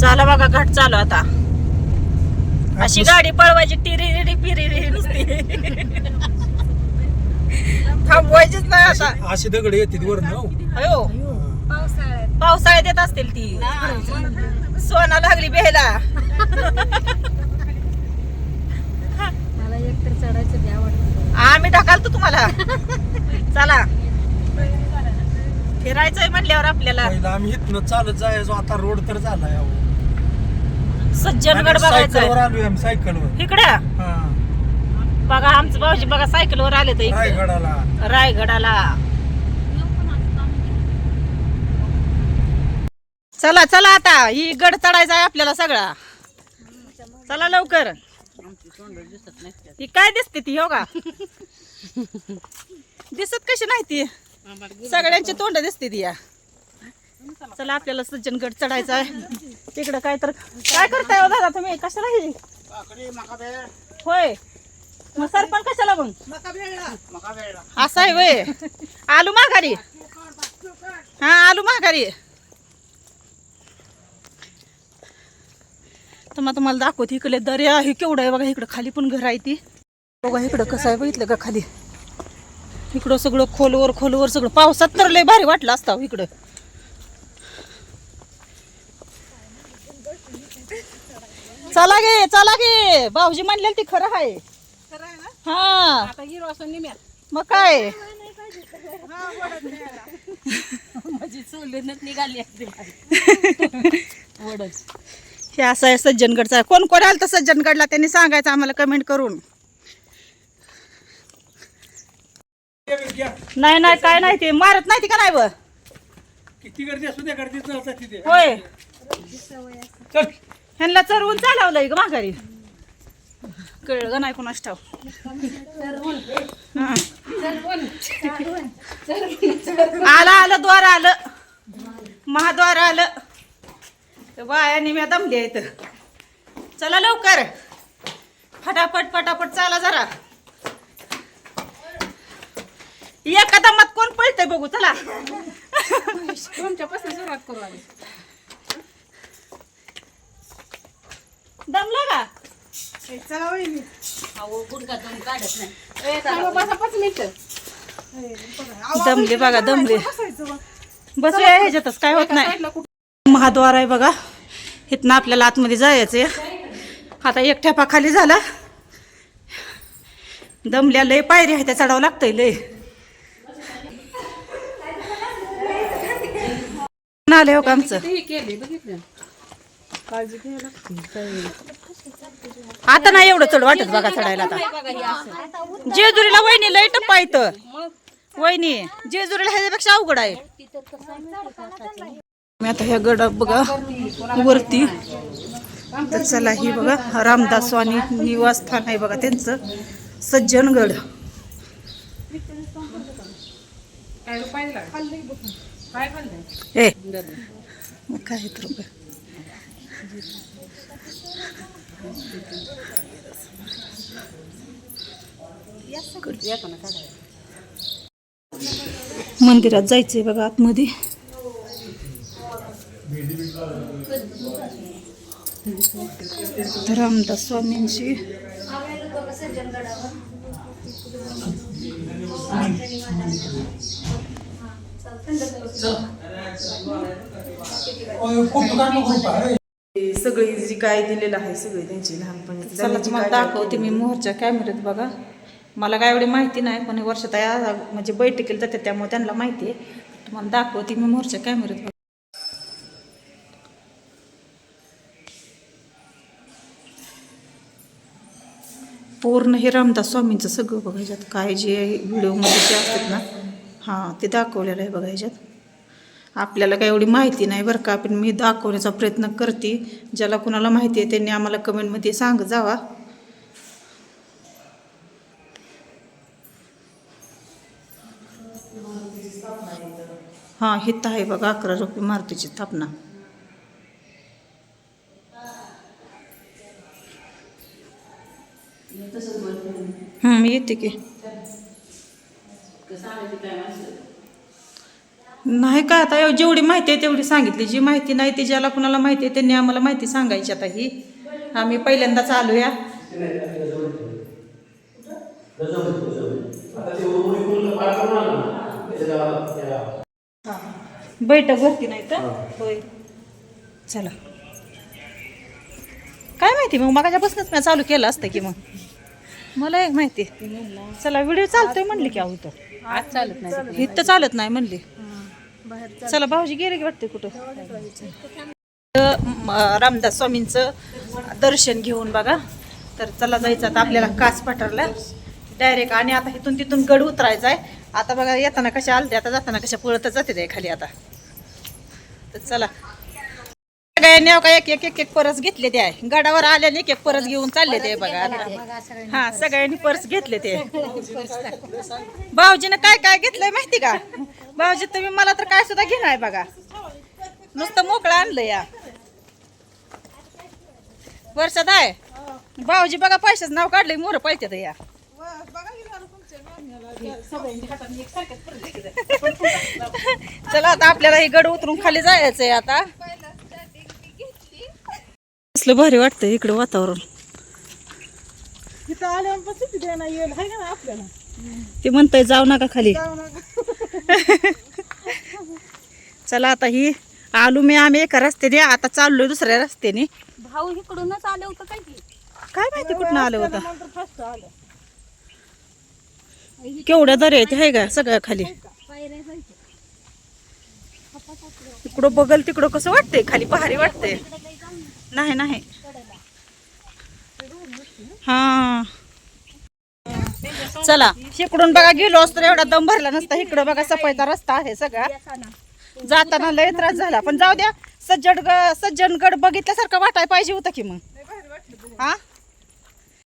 चला बघा घाट चालू आता. अशी गाडी पळवायची टिरी पिरी नुसती. थांबवायचीच नाही आता. अशी दगड येते वर ना अयो. पावसाळ्यात येत असतील ती. सोना लागली बेहला मला एकतर चढायचं भ्या वाटतं आम्ही ढकालतो तुम्हाला. चला. फिरायचंय म्हणल्यावर आपल्याला. पहिला आम्ही इथनं चालत जायचो आता रोड तर झाला सज्जनगड आलोय सायकलवर. इकडे? हा. बघा आमचं भाऊजी बघा सायकलवर आले तर इकडे. रायगडाला. रायगडाला. चला चला आता ही गड चढायचा आहे आपल्याला सगळा. चला लवकर. ही काय दिसते ती हो का? दिसत कशी नाही ती? सगळ्यांची तोंड दिसते ती या. चला आपल्याला सज्जनगड चढायचा आहे. तिकडं काय तर काय करताय हो दादा तुम्ही? कशाला हे? होय. मग सरपण कशाला मग? असं आहे वय आलू माघारी. हा आलू माघारी. तर मग तुम्हाला दाखवते इकडे दर्या हे केवढं आहे बघा इकडं खाली पण घर आहे ती. बघा इकडं कसं आहे बघितलं का खाली? इकडं सगळं खोलवर खोलवर सगळं. पावसात तर लय भारी वाटलं असतं इकडं. चला गे चला गे. भाऊजी म्हणलेलं ती खरं आहे. हा. आता हिरो असं निम्यात मग काय? माझी चुलीनच निघाली असते वडच हे असं आहे सज्जनगडचा. कोण कोण आलं तर सज्जनगडला? त्यांनी सांगायचं आम्हाला कमेंट करून. नाही नाही काय नाही ते. मारत नाही ती का नाही ब? किती गर्दी असू द्या गर्दी तिथे. होय. चल. ह्यांना चरवून चालवलंय ग माघारी. कळलं ग नाही कोणाच ठाव आलं आलं द्वार आलं. महाद्वार आलं. बाया बायाने मी दमली आहेत चला लवकर. फटाफट फटाफट चाला जरा. एका दमात कोण पळतंय बघू चला. तुमच्यापासून सुरुवात करू आम्ही दमला का अहो गुडघा दम काढत नाही. बसा पाच मिनिटं. दमले बघा दमले. बसूया ह्याच्यातच काय होत नाही. महाद्वार आहे बघा. इथनं आपल्याला आतमध्ये जायचंय. आता एक ठेपा खाली झाला. दमल्या लय पायरी आहे त्या चढावं लागतंय लय. आले हो का आमचं? हे केले बघितलं? काळजी घ्यायला आता नाही एवढं चढ वाटत बघा चढायला आता. जेजुरीला वहिनी लय टप्पा इथं. वहिनी जेजुरीला ह्याच्यापेक्षा अवघड आहे. मी आता ह्या गड बघा वरती. तर चला ही बघा रामदास स्वामी निवासस्थान आहे बघा त्यांचं. सज्जनगड काय पाहिलं काय ए काय रुपये? मंदिरात जायचंय बघा आतमध्ये. रामदास स्वामींची. सगळी जी काय दिलेलं आहे सगळी त्यांची लहानपणी तुम्हाला दाखवते मी मोहरच्या कॅमेऱ्यात बघा. मला काय एवढी माहिती नाही पण वर्षात म्हणजे बैठकीला जाते त्यामुळे त्यांना माहिती आहे. तुम्हाला दाखवते मी मोहरच्या कॅमेऱ्यात बघा. पूर्ण हे रामदास स्वामींचं सगळं बघा ह्याच्यात. काय जे व्हिडिओमध्ये जे असतात ना हां ते दाखवलेलं आहे बघा ह्याच्यात. आपल्याला काही एवढी माहिती नाही बरं का. पण मी दाखवण्याचा प्रयत्न करते. ज्याला कुणाला माहिती आहे त्यांनी आम्हाला कमेंटमध्ये सांग जावा. हां हित आहे बघा अकरा रुपये मारुतीची स्थापना. हं, येते की. नाही काय आता जेवढी माहिती आहे तेवढी सांगितली. जी माहिती नाही ती ज्याला कुणाला माहिती आहे त्यांनी आम्हाला माहिती सांगायची आता ही. आम्ही पहिल्यांदाच आलोया. बैठक भरती नाही तर? होय. चला. काय माहिती मग? मगाच्यापासूनच मी चालू केलं असतं की मग. मला एक माहिती चला व्हिडिओ चालतोय म्हणली की इथं. आज चालत नाही इथं चालत नाही म्हणली. चला भाऊजी गेले की वाटते कुठं? रामदास स्वामींचं दर्शन घेऊन बघा. तर चला जायचं आता आपल्याला कास पठारला. डायरेक्ट आणि आता इथून तिथून गड उतरायचा आहे. आता बघा येताना कशा आलते आता जाताना कशा पळतच जाते खाली आता. तर चला. सगळ्यांनी हो का एक एक एक एक परस घेतले ते आहे. गडावर आल्याने एक एक परस घेऊन चालले ते बघा. आता हा सगळ्यांनी पर्स घेतले ते. भाऊजीनं काय काय घेतलंय माहिती का? भाऊजी तुम्ही मला तर काय सुद्धा घेणार बघा. नुसतं मोकळं आणलं या. वर्षात आहे? भाऊजी बघा पैशाचं नाव काढलंय मोर पळत्यात या. चला आता आपल्याला हे गड उतरून खाली जायचंय आता. कसलं भारी वाटतंय इकडं वातावरण. तिथं आल्यापासून तिथे येईल. आहे का आपल्याला? ते म्हणतंय जाऊ नका खाली. चला आता ही आलो मी आम्ही एका रस्त्याने आता चाललोय दुसऱ्या रस्त्याने. भाऊ इकडूनच आले होतं काय की काय माहिती कुठनं आलं होतं? नंतर फर्स्ट आलं. केवढ्या दर्या आहेत हे का? सगळ्या खाली इकडं बघल तिकडं कसं वाटतंय खाली भारी वाटतंय. नाही नाही. हा. चला. इकडून बघा गेलो असतो एवढा दम भरला नसता. इकडं बघा सफाईचा रस्ता आहे सगळा. जाताना लय त्रास झाला. पण जाऊ द्या सज्जनगड सज्जनगड बघितल्यासारखं वाटाय पाहिजे होतं की मग. हा?